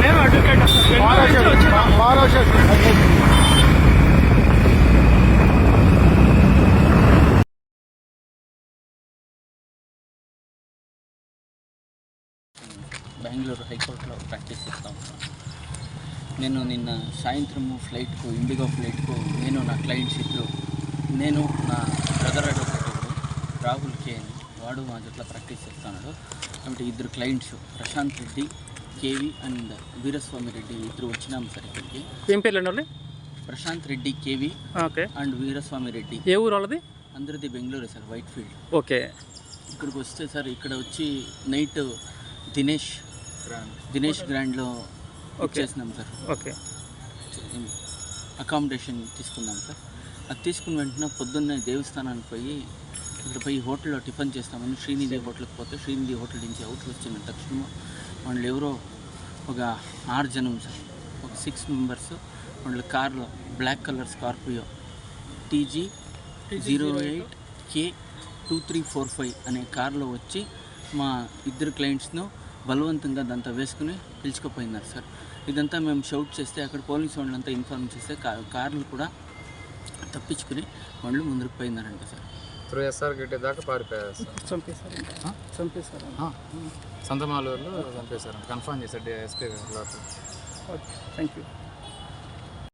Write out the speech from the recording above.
మేము అడ్వకేట్ బెంగళూరు బెంగళూరు హైకోర్టులో ప్రాక్టీస్ చేస్తా. ఉంటాను నేను నిన్న సాయంత్రం ఫ్లైట్కు ఇండిగో ఫ్లైట్కు నేను నా క్లయింట్స్ ఇద్దరు నేను నా బ్రదర్ అడ్వకేట్ రాహుల్ కే వాడు మా జట్ల ప్రాక్టీస్ చేస్తున్నాడు కాబట్టి ఇద్దరు clients Prashanth Reddy KV and Veeraswamy Reddy ఇద్దరు వచ్చినాం సార్ ఇక్కడికి. ఏం పేర్లు అండి Prashanth Reddy KV okay. And Veeraswamy Reddy. ఏ ఊరు వాళ్ళది? అందరిది Bengaluru sir Whitefield okay. ఇక్కడికి వస్తే సార్ ఇక్కడ వచ్చి నైట్ దినేష్ దినేష్ గ్రాండ్లో ఓకే. చేసినాం సార్. ఓకే. అకామిడేషన్ తీసుకున్నాం సార్. అది తీసుకున్న వెంటనే పొద్దున్నే దేవస్థానానికి పోయి ఇక్కడ పోయి హోటల్లో టిఫిన్ చేస్తామని శ్రీనిధి హోటల్కి పోతే శ్రీనిధి హోటల్ నుంచి అవుట్ వచ్చిన తక్షణం వాళ్ళు ఎవరో ఒక ఆరు జనం సార్ ఒక సిక్స్ మెంబర్స్ వాళ్ళు కార్లో black colour Scorpio TG zero eight K two three four five అనే కార్లో వచ్చి మా ఇద్దరు క్లయింట్స్ను బలవంతంగా దాంతో వేసుకుని పిలుచుకుపోయినారు సార్. ఇదంతా మేము షౌట్ చేస్తే అక్కడ పోలీస్ వాళ్ళంతా ఇన్ఫార్మ్ చేస్తే కార్లు కూడా తప్పించుకుని వాళ్ళు ముందుకు పోయినారంట సార్. త్రూ ఎస్ఆర్ గేట్ దాకా పారిపోయారు సార్ చంపేశారు. చంపేశారు సంతమాలూరులో చంపేశారు. కన్ఫర్మ్ చేశారు ఎస్పీ గారు ఓకే థ్యాంక్ యూ.